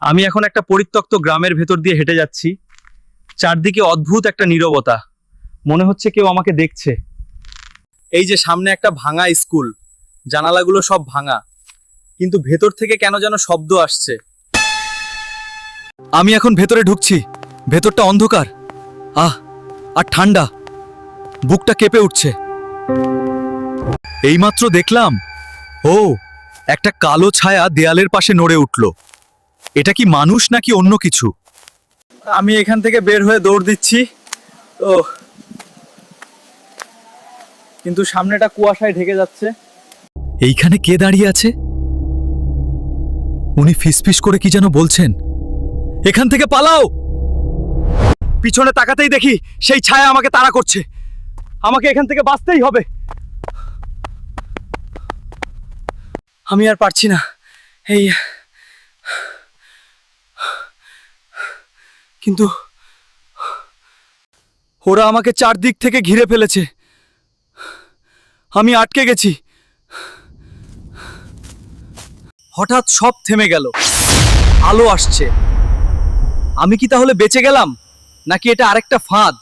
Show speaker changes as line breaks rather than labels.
আমি এখন একটা পরিত্যক্ত গ্রামের ভেতর দিয়ে হেঁটে যাচ্ছি। চারদিকে অদ্ভুত একটা নীরবতা। মনে হচ্ছে কেউ আমাকে দেখছে। এই যে সামনে একটা ভাঙা স্কুল, জানালাগুলো সব ভাঙা। কিন্তু ভেতর থেকে কেন যেন শব্দ আসছে। আমি এখন ভেতরে ঢুকছি। ভেতরটা অন্ধকার। আহ, আর ঠান্ডা। বুকটা কেঁপে উঠছে। এইমাত্র দেখলাম, ও, একটা কালো ছায়া দেয়ালের পাশে নড়ে উঠল। এটা কি মানুষ নাকি অন্য কিছু? আমি এখান থেকে বের হয়ে দৌড় দিচ্ছি। ও কিন্তু সামনেটা কুয়াশায় ঢেকে যাচ্ছে। এইখানে কে দাঁড়িয়ে আছে? উনি ফিসফিস করে কি যেন বলছেন। এখান থেকে পালাও! পিছনে তাকাতেই দেখি সেই ছায়া আমাকে তাড়া করছে। আমাকে এখান থেকে বাঁচতেই হবে। আমি আর পারছি না। এই কিন্তু ওরা আমাকে চারদিক থেকে ঘিরে ফেলেছে। আমি আটকে গেছি। হঠাৎ সব থেমে গেল। আলো আসছে। আমি কি তাহলে বেঁচে গেলাম? নাকি এটা আরেকটা ফাঁদ?